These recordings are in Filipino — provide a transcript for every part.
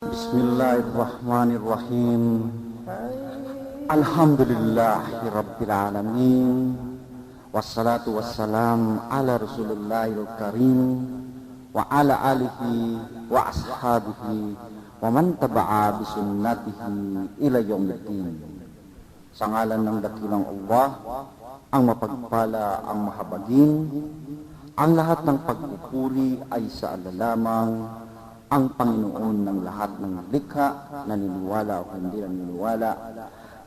بسم الله الرحمن الرحيم الحمد لله رب العالمين والصلاة والسلام على رسول الله الكريم وعلى آله وأصحابه ومن تبع بسنته إلى يوم الدين Sa ngalan ng dakilang Allah, ang mapagpala, ang mahabagin, ang lahat ng pagpupuri ay sa Allah lamang, ang Panginoon ng lahat ng likha, naniniwala o hindi naniniwala,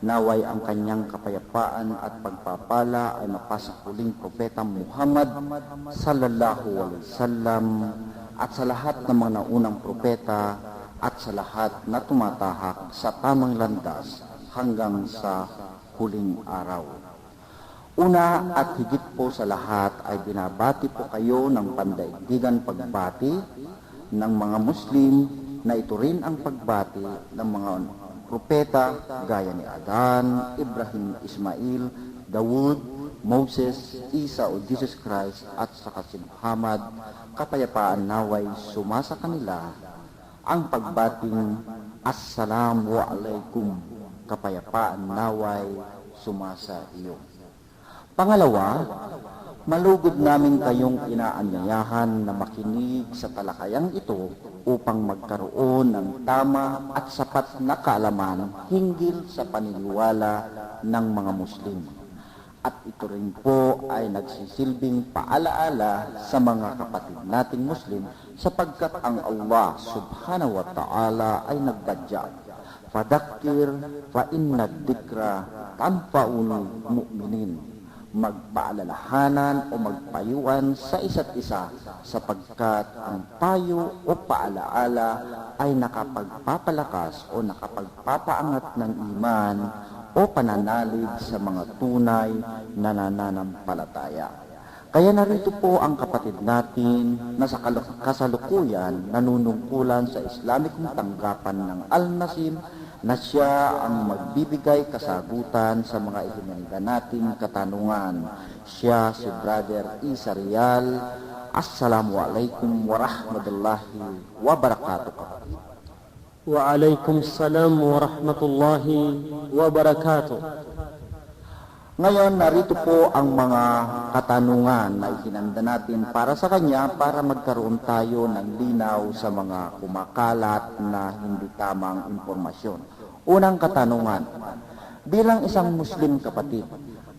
naway ang kanyang kapayapaan at pagpapala ay mapasa huling propeta Muhammad sallallahu alaihi wasallam at sa lahat ng mga naunang propeta at sa lahat na tumatahak sa tamang landas hanggang sa huling araw. Una at higit po sa lahat ay binabati po kayo ng pandaigdigan pagbati ng mga Muslim na ito rin ang pagbati ng mga propeta gaya ni Adan, Ibrahim, Ismail, Dawud, Moses, Isa o Jesus Christ at saka si Muhammad, kapayapaan naway sumasa kanila ang pagbating Assalamu alaikum, kapayapaan naway sumasa iyo. Pangalawa, malugod namin kayong inaanyayahan na makinig sa talakayang ito upang magkaroon ng tama at sapat na kaalaman hinggil sa paniniwala ng mga Muslim. At ito rin po ay nagsisilbing paalaala sa mga kapatid nating Muslim sapagkat ang Allah subhanahu wa ta'ala ay nagbadya. Fadakir fa inna dikra tanfa'ul mu'minin magpaalalahanan o magpayuan sa isa't isa sapagkat ang payo o paalaala ay nakapagpapalakas o nakapagpapaangat ng iman o pananalig sa mga tunay na nananampalataya. Kaya narito po ang kapatid natin na sa kasalukuyan nanunungkulan sa Islamikong tanggapan ng Al-Nasim na siya ang magbibigay kasagutan sa mga ihinanda nating katanungan. Siya si Brother Isarial. Assalamualaikum warahmatullahi wabarakatuh. Wa alaikum salam warahmatullahi wabarakatuh. Ngayon, narito po ang mga katanungan na ihinanda natin para sa kanya para magkaroon tayo ng linaw sa mga kumakalat na hindi tamang impormasyon. Unang katanungan, bilang isang Muslim kapatid,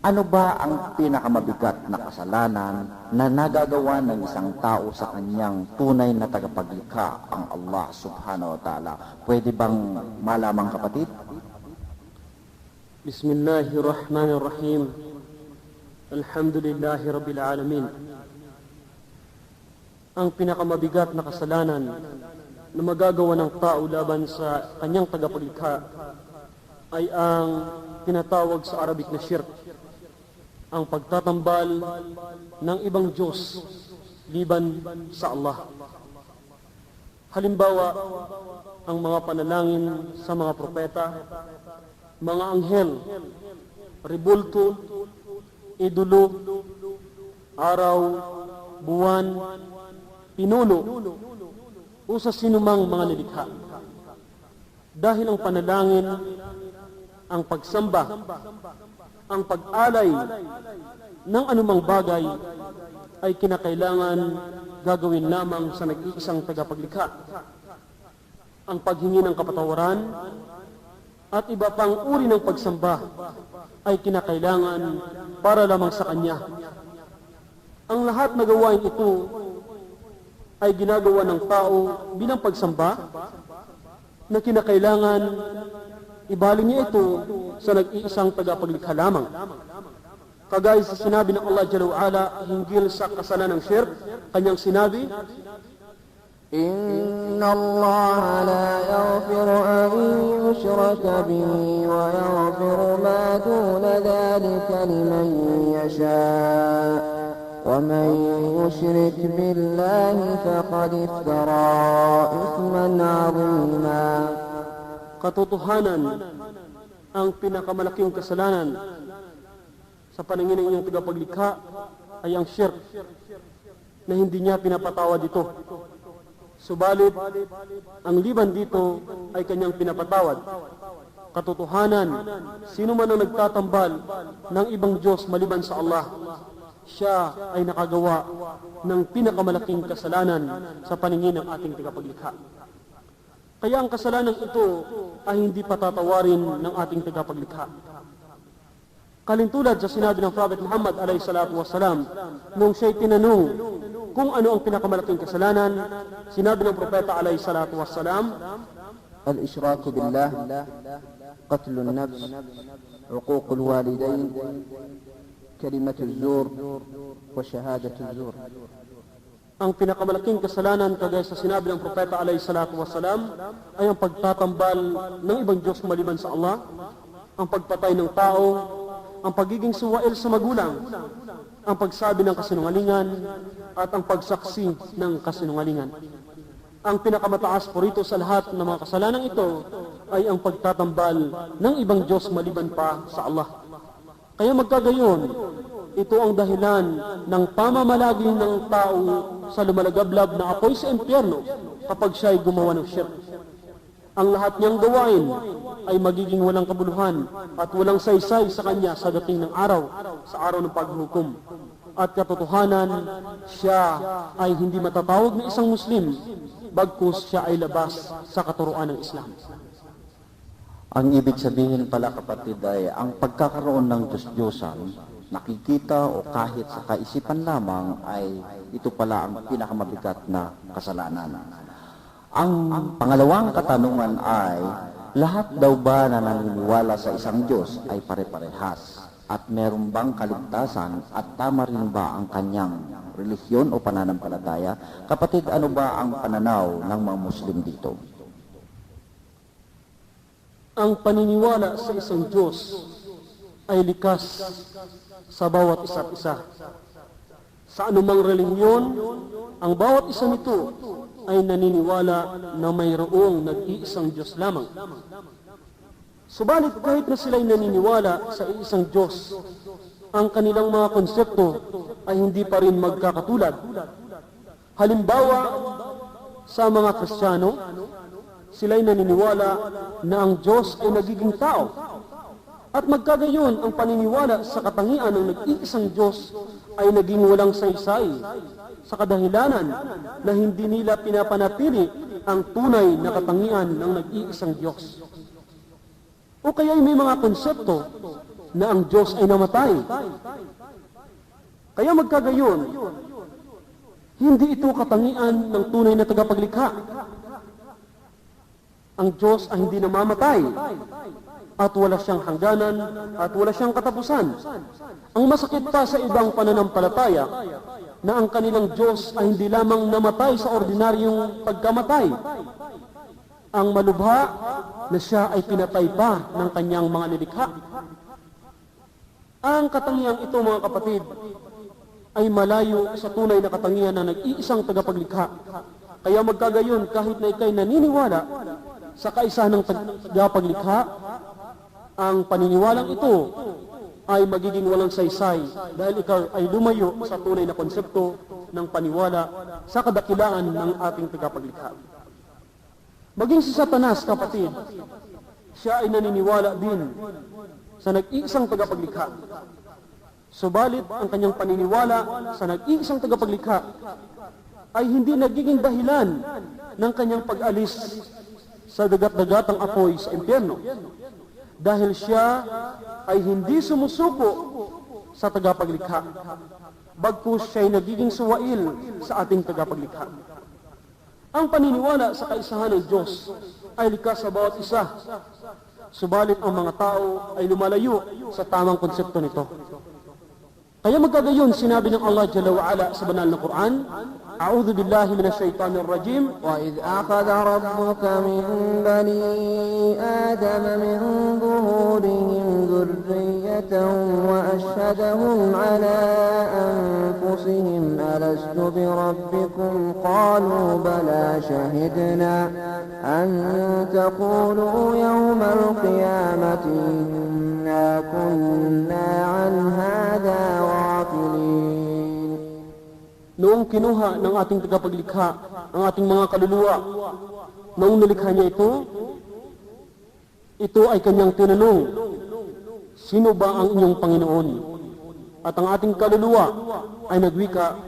ano ba ang pinakamabigat na kasalanan na nagagawa ng isang tao sa kanyang tunay na tagapaglikha, ang Allah subhanahu wa ta'ala? Pwede bang malamang kapatid? بسم الله الرحمن الرحيم الحمد لله رب العالمين Ang pinakamabigat na kasalanan na magagawa ng tao laban sa kanyang tagapaglikha ay ang tinatawag sa Arabic na shirk. Ang pagtatambal ng ibang Diyos liban sa Allah. Halimbawa, ang mga panalangin sa mga propeta, mga anghel, ribulto, idolo, araw, buwan, pinuno, o sa sinumang mga nilikha. Dahil ang panalangin, ang pagsamba, ang pag-alay ng anumang bagay ay kinakailangan gagawin lamang sa nag-iisang tagapaglikha. Ang paghingi ng kapatawaran at iba pang uri ng pagsamba ay kinakailangan para lamang sa Kanya. Ang lahat na gawain ito ay ginagawa ng tao bilang pagsamba na kinakailangan ibali niya ito sa nag-iisang tagapaglikha lamang. Kagaya sa sinabi ng Allah Jalla wa'ala hinggil sa kasalanan ng shirk, kanyang sinabi, Inna Allah la يشرك به ويغفر ما دون ذلك لمن يشاء ومن يشرك بالله فقد افترى إثما عظيما katotohanan ang pinakamalaking kasalanan sa paningin ng inyong tagapaglikha ay ang shirk na hindi niya pinapatawad ito. Subalit, ang liban dito ay kanyang pinapatawad. Katotohanan, sino man ang nagtatambal ng ibang Diyos maliban sa Allah, siya ay nakagawa ng pinakamalaking kasalanan sa paningin ng ating tagapaglikha. Kaya ang kasalanan ito ay hindi patatawarin ng ating tagapaglikha. Kalintulad sa sinabi ng Prophet Muhammad alayhi salatu wasalam, nung siya'y tinanong kung ano ang pinakamalaking kasalanan, sinabi ng Propeta alayhi salatu wasalam, الإشراك بالله قتل النفس عقوق الوالدين كلمة الزور وشهادة الزور ang pinakamalaking kasalanan kagaya sa sinabi ng Propeta alayhi salatu wasalam ay ang pagtatambal ng ibang Diyos maliban sa Allah, ang pagpatay ng tao, ang pagiging suwail sa magulang, ang pagsabi ng kasinungalingan, at ang pagsaksi ng kasinungalingan. Ang pinakamataas po rito sa lahat ng mga kasalanan ito ay ang pagtatambal ng ibang Diyos maliban pa sa Allah. Kaya magkagayon, ito ang dahilan ng pamamalagi ng tao sa lumalagablab na apoy sa impyerno kapag siya ay gumawa ng shirk. Ang lahat niyang gawain ay magiging walang kabuluhan at walang saysay sa kanya sa dating ng araw, sa araw ng paghukom. At katotohanan, siya ay hindi matatawag na isang Muslim bagkus siya ay labas sa katuruan ng Islam. Ang ibig sabihin pala kapatid ay ang pagkakaroon ng Diyos-Diyosan, nakikita o kahit sa kaisipan lamang ay ito pala ang pinakamabigat na kasalanan. Ang pangalawang katanungan ay, lahat daw ba na naniniwala sa isang Diyos ay pare-parehas? At meron bang kaligtasan at tama rin ba ang kanyang relihiyon o pananampalataya? Kapatid, ano ba ang pananaw ng mga Muslim dito? Ang paniniwala sa isang Diyos ay likas sa bawat isa't isa. Sa anumang relihiyon, ang bawat isa nito ay naniniwala na mayroong nag-iisang Diyos lamang. Subalit kahit na sila'y naniniwala sa isang Diyos, ang kanilang mga konsepto ay hindi pa rin magkakatulad. Halimbawa, sa mga Kristiyano, sila'y naniniwala na ang Diyos ay nagiging tao. At magkagayon, ang paniniwala sa katangian ng nag-iisang Diyos ay naging walang saysay sa kadahilanan na hindi nila pinapanatili ang tunay na katangian ng nag-iisang Diyos. O kaya may mga konsepto na ang Diyos ay namatay. Kaya magkagayon, hindi ito katangian ng tunay na tagapaglikha. Ang Diyos ay hindi namamatay at wala siyang hangganan at wala siyang katapusan. Ang masakit pa sa ibang pananampalataya na ang kanilang Diyos ay hindi lamang namatay sa ordinaryong pagkamatay. Ang malubha na siya ay pinatay pa ng kanyang mga nilikha. Ang katangiang ito mga kapatid ay malayo sa tunay na katangian na nag-iisang tagapaglikha. Kaya magkagayon kahit na ikay naniniwala sa kaisa ng tagapaglikha, ang paniniwalang ito ay magiging walang saysay dahil ikaw ay lumayo sa tunay na konsepto ng paniwala sa kadakilaan ng ating tagapaglikha. Maging si Satanas, kapatid, siya ay naniniwala din sa nag-iisang tagapaglikha. Subalit, ang kanyang paniniwala sa nag-iisang tagapaglikha ay hindi nagiging dahilan ng kanyang pag-alis sa dagat-dagatang apoy sa impyerno. Dahil siya ay hindi sumusuko sa tagapaglikha. Bagkus siya ay nagiging suwail sa ating tagapaglikha. Ang paniniwala sa kaisahan ng Diyos ay likas sa bawat isa. Subalit ang mga tao ay lumalayo sa tamang konsepto nito. Ng Allah Jalla wa'ala sa banal na Quran, أعوذ بالله من الشيطان الرجيم. وإذ أخذ ربك من بني آدم من ظهورهم ذريتهم وأشهدهم على أنفسهم. ألست بربكم؟ قالوا بلى شهدنا أن تقولوا يوم القيامة إنا كنا عن هذا غافلين Noong kinuha ng ating tagapaglikha ang ating mga kaluluwa, noong nilikha niya ito, ito ay kanyang tinanong, Sino ba ang inyong Panginoon? At ang ating kaluluwa ay nagwika,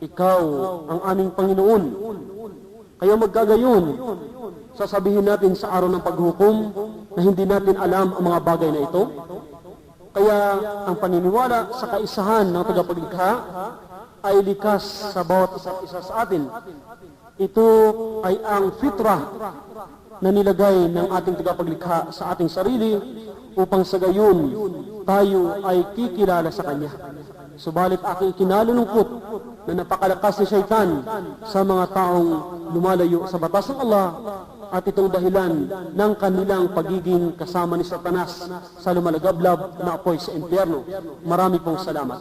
Ikaw ang aming Panginoon. Kaya magkagayon, sasabihin natin sa araw ng paghukom na hindi natin alam ang mga bagay na ito. Kaya ang paniniwala sa kaisahan ng tagapaglikha ay likas sa bawat isa't isa sa atin. Ito ay ang fitrah na nilagay ng ating tagapaglikha sa ating sarili upang sa gayon tayo ay kikilala sa Kanya. Subalit aking ikinalulungkot na napakalakas ni Shaitan sa mga taong lumalayo sa batas ng Allah at itong dahilan ng kanilang pagiging kasama ni Satanas sa lumalagablab na apoy sa impyerno. Marami pong salamat.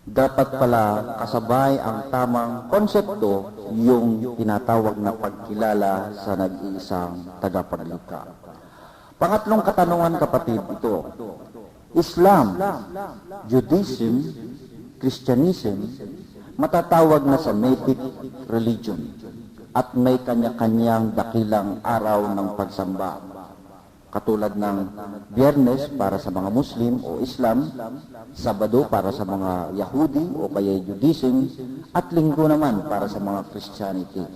Dapat pala kasabay ang tamang konsepto yung tinatawag na pagkilala sa nag-iisang tagapaglikha. Pangatlong katanungan kapatid ito. Islam, Judaism, Christianism, matatawag na Semitic religion at may kanya-kanyang dakilang araw ng pagsamba. Katulad ng Biyernes para sa mga Muslim o Islam, Sabado para sa mga Yahudi o kaya Judaism, at Linggo naman para sa mga Christianity.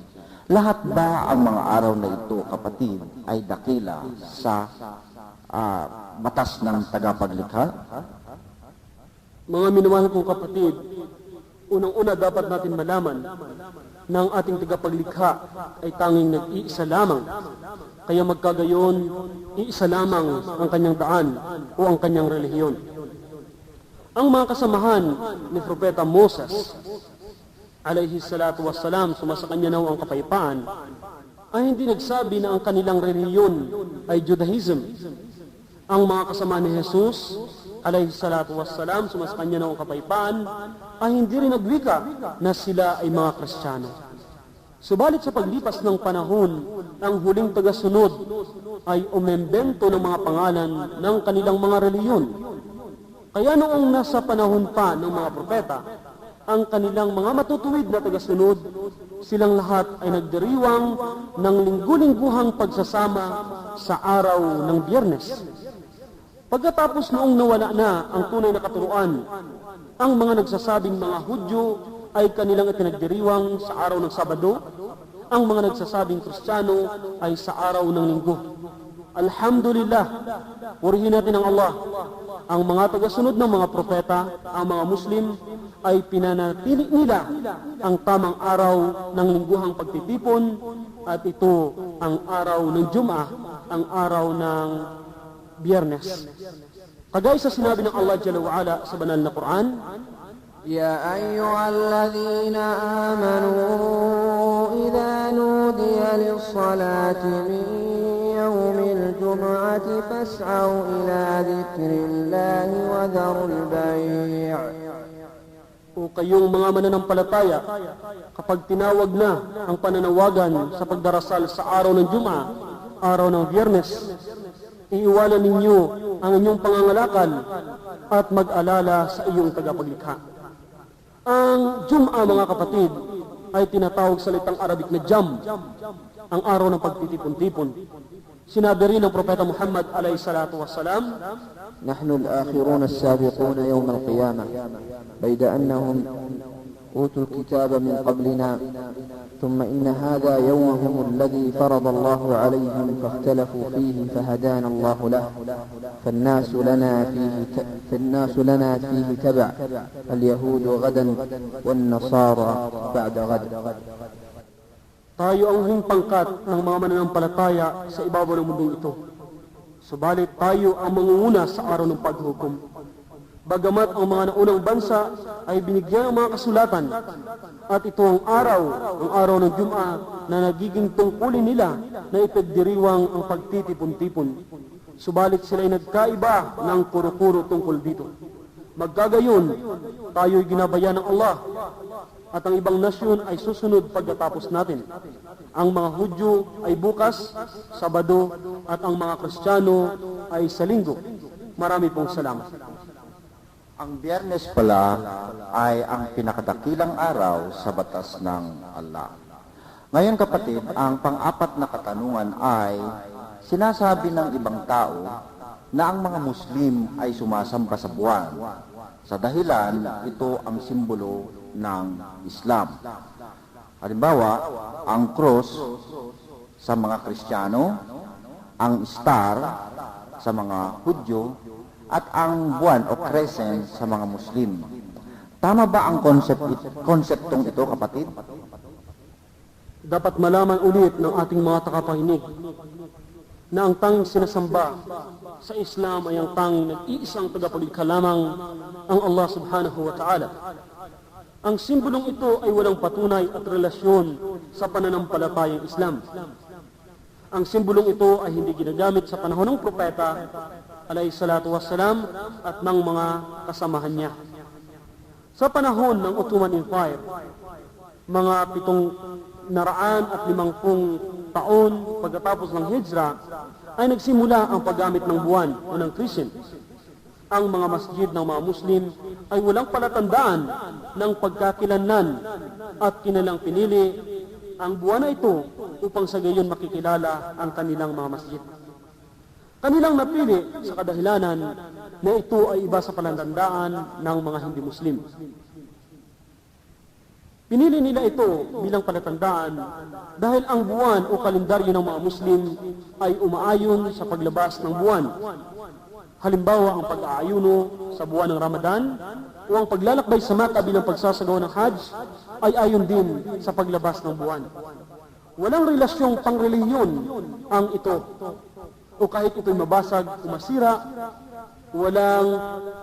Lahat ba ang mga araw na ito, kapatid, ay dakila sa ah, batas ng tagapaglikha? Mga minamahal kong kapatid, unang-una dapat natin malaman na ang ating tagapaglikha ay tanging nag-iisa lamang. Kaya magkagayon, iisa lamang ang kanyang daan o ang kanyang relihiyon. Ang mga kasamahan ni Propeta Moses, alayhi salatu wassalam, sumasa kanya naw ang kapayapaan, ay hindi nagsabi na ang kanilang relihiyon ay Judaism. Ang mga kasama ni Jesus, alayhi salatu wassalam, sumasa kanya naw ang kapayapaan, ay hindi rin nagwika na sila ay mga Kristiyano. Subalit sa paglipas ng panahon, ang huling tagasunod ay umembento ng mga pangalan ng kanilang mga reliyon. Kaya noong nasa panahon pa ng mga propeta, ang kanilang mga matutuwid na tagasunod, silang lahat ay nagdiriwang ng linggu-lingguhang pagsasama sa araw ng biyernes. Pagkatapos noong nawala na ang tunay na katuruan, ang mga nagsasabing mga Hudyo ay kanilang itinagdiriwang sa araw ng Sabado, ang mga nagsasabing Kristiyano ay sa araw ng Linggo. Alhamdulillah, purihin natin ang Allah. Ang mga tagasunod ng mga propeta, ang mga Muslim, ay pinanatili nila ang tamang araw ng lingguhang pagtitipon at ito ang araw ng Jum'ah, ang araw ng Biyernes. Kagaya sa sinabi ng Allah Jalla wa'ala sa banal na Quran, يا أيها الذين آمنوا إذا نودي للصلاة من يوم الجمعة فاسعوا إلى ذكر الله وذروا البيع o kayong mga mananampalataya, kapag tinawag na ang pananawagan sa pagdarasal sa araw ng Juma, araw ng Biyernes, iiwanan ninyo ang inyong pangangalakan at mag-alala sa iyong tagapaglikha. Ang Jum'a mga kapatid ay tinatawag sa litang Arabic na Jam, ang araw ng pagtitipon-tipon. Sinabi rin ng Propeta Muhammad alayhi salatu wassalam, Nahnu al-akhirun as-sabiquna yawm al-qiyamah, bayda annahum أوتوا الكتاب من قبلنا ثم إن هذا يومهم الذي فرض الله عليهم فاختلفوا فيه فهدانا الله له فالناس لنا فيه. فالناس لنا فيه تبع اليهود غدا والنصارى بعد غد Tayo ang huling pangkat ng mga mananampalataya sa ibabaw ng mundong ito. Subalit tayo ang mangunguna. Bagamat ang mga naunang bansa ay binigyan ng mga kasulatan at ito ang araw, ang araw ng Jum'a na nagiging tungkulin nila na ipagdiriwang ang pagtitipon-tipon. Subalit sila ay nagkaiba ng kuro-kuro tungkol dito. Magkagayon, tayo'y ginabayan ng Allah at ang ibang nasyon ay susunod pagkatapos natin. Ang mga Hudyo ay bukas, Sabado, at ang mga Kristiyano ay sa Linggo. Marami pong salamat. Ang biyernes pala ay ang pinakadakilang araw sa batas ng Allah. Ngayon kapatid, ang pang-apat na katanungan ay sinasabi ng ibang tao na ang mga Muslim ay sumasamba sa buwan. Sa dahilan, ito ang simbolo ng Islam. Halimbawa, ang cross sa mga Kristiyano, ang star sa mga Hudyo, at ang buwan o crescent sa mga Muslim. Tama ba ang concept, konseptong ito, kapatid? Dapat malaman ulit ng ating mga takapahinig na ang tanging sinasamba sa Islam ay ang tanging nag-iisang tagapaglikha lamang ang Allah subhanahu wa ta'ala. Ang simbolong ito ay walang patunay at relasyon sa pananampalatayang Islam. Ang simbolong ito ay hindi ginagamit sa panahon ng propeta alayhi salatu wassalam at ng mga kasamahan niya. Sa panahon ng Ottoman Empire, mga pitong naraan at limangpung taon pagkatapos ng Hijra, ay nagsimula ang paggamit ng buwan o ng crescent. Ang mga masjid ng mga Muslim ay walang palatandaan ng pagkakilanlan at kinalang pinili ang buwan na ito upang sa gayon makikilala ang kanilang mga masjid. Kanilang napili sa kadahilanan na ito ay iba sa palatandaan ng mga hindi Muslim. Pinili nila ito bilang palatandaan dahil ang buwan o kalendaryo ng mga Muslim ay umaayon sa paglabas ng buwan. Halimbawa, ang pag-aayuno sa buwan ng Ramadan o ang paglalakbay sa Maka bilang pagsasagawa ng Hajj ay ayon din sa paglabas ng buwan. Walang relasyong pangreliyon ang ito o kahit ito'y mabasag o masira, walang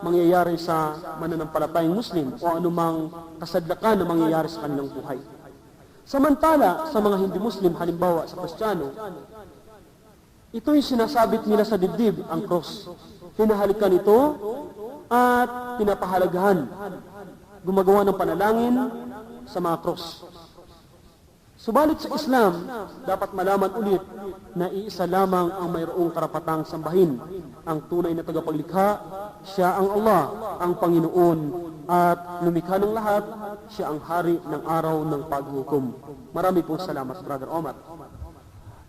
mangyayari sa mananampalatayang Muslim o anumang kasadlakan na mangyayari sa kanilang buhay. Samantala, sa mga hindi Muslim, halimbawa sa Kristiyano, ito'y sinasabit nila sa dibdib, ang cross. Hinahalikan ito at pinapahalagahan. Gumagawa ng panalangin sa mga cross. Subalit sa Islam, dapat malaman ulit na iisa lamang ang mayroong karapatang sambahin. Ang tunay na tagapaglikha, siya ang Allah, ang Panginoon, at lumikha ng lahat, siya ang hari ng araw ng paghukom. Marami pong salamat, Brother Omar.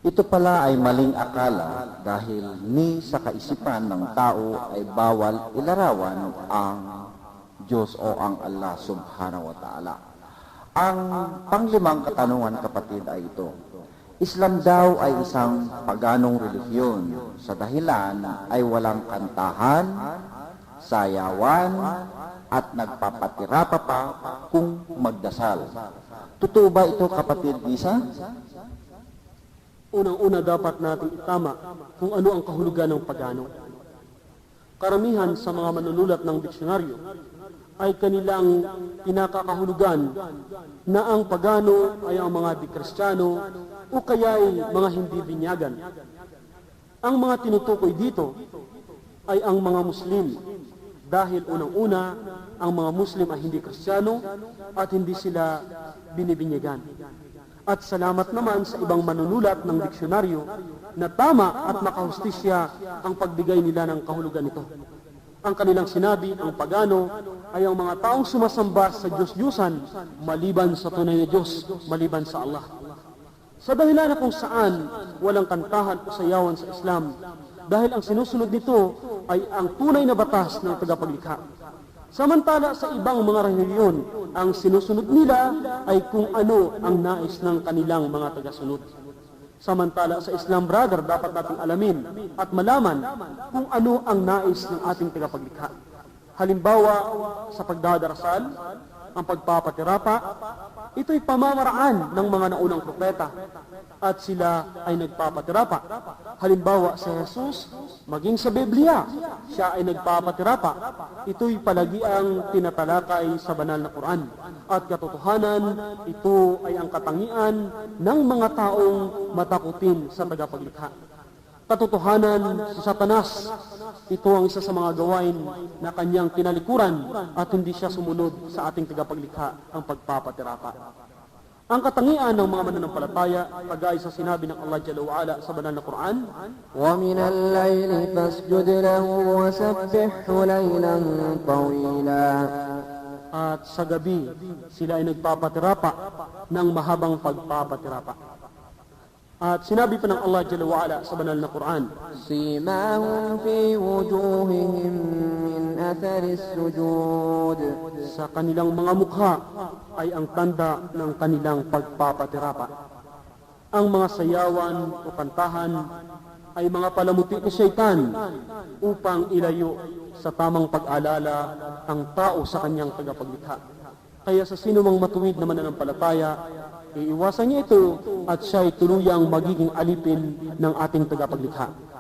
Ito pala ay maling akala dahil ni sa kaisipan ng tao ay bawal ilarawan ang Diyos o ang Allah subhanahu wa ta'ala. Ang panglimang katanungan kapatid ay ito. Islam daw ay isang paganong relihiyon sa dahilan ay walang kantahan, sayawan, at nagpapatira pa kung magdasal. Totoo ba ito kapatid Isa? Unang-una dapat natin itama kung ano ang kahulugan ng pagano. Karamihan sa mga manunulat ng diksyonaryo ay kanilang pinakakahulugan na ang pagano ay ang mga di-kristyano o kaya'y mga hindi binyagan. Ang mga tinutukoy dito ay ang mga Muslim dahil unang-una ang mga Muslim ay hindi kristyano at hindi sila binibinyagan. At salamat naman sa ibang manunulat ng diksyonaryo na tama at nakahustisya ang pagbigay nila ng kahulugan nito. Ang kanilang sinabi, ang pagano, ay ang mga taong sumasamba sa Diyos-Diyusan maliban sa tunay na Diyos, maliban sa Allah. Sa dahilan na kung saan walang kantahan o sayawan sa Islam, dahil ang sinusunod nito ay ang tunay na batas ng tagapaglikha. Samantala sa ibang mga reliyon, ang sinusunod nila ay kung ano ang nais ng kanilang mga tagasunod. Samantala sa Islam, brother, dapat nating alamin at malaman kung ano ang nais ng ating tagapaglikha. Halimbawa, sa pagdadarasal, ang pagpapatirapa, ito'y pamamaraan ng mga naunang propeta at sila ay nagpapatirapa. Halimbawa sa Jesus, maging sa Biblia, siya ay nagpapatirapa. Ito'y palagi ang tinatalakay sa banal na Quran. At katotohanan, ito ay ang katangian ng mga taong matakutin sa tagapaglikha. Katotohanan, si Satanas, ito ang isa sa mga gawain na kanyang tinalikuran at hindi siya sumunod sa ating tagapaglikha ang pagpapatirapa. Ang katangian ng mga mananampalataya, kagaya sa sinabi ng Allah Jalla wa'ala sa banal na Quran, ومن الليل فاسجد له وسبحه ليلا طويلا at sa gabi sila ay nagpapatirapa ng mahabang pagpapatirapa. At sinabi pa ng Allah Jalla wa'ala sa banal na Quran, Simahum fi wujuhihim min athari sujud. Sa kanilang mga mukha ay ang tanda ng kanilang pagpapatirapa. Ang mga sayawan o kantahan ay mga palamuti ni Shaitan upang ilayo sa tamang pag-alala ang tao sa kanyang tagapaglikha. Kaya sa sino mang matuwid na mananampalataya, iiwasan niya ito at siya ay tuluyang magiging alipin ng ating tagapaglikha.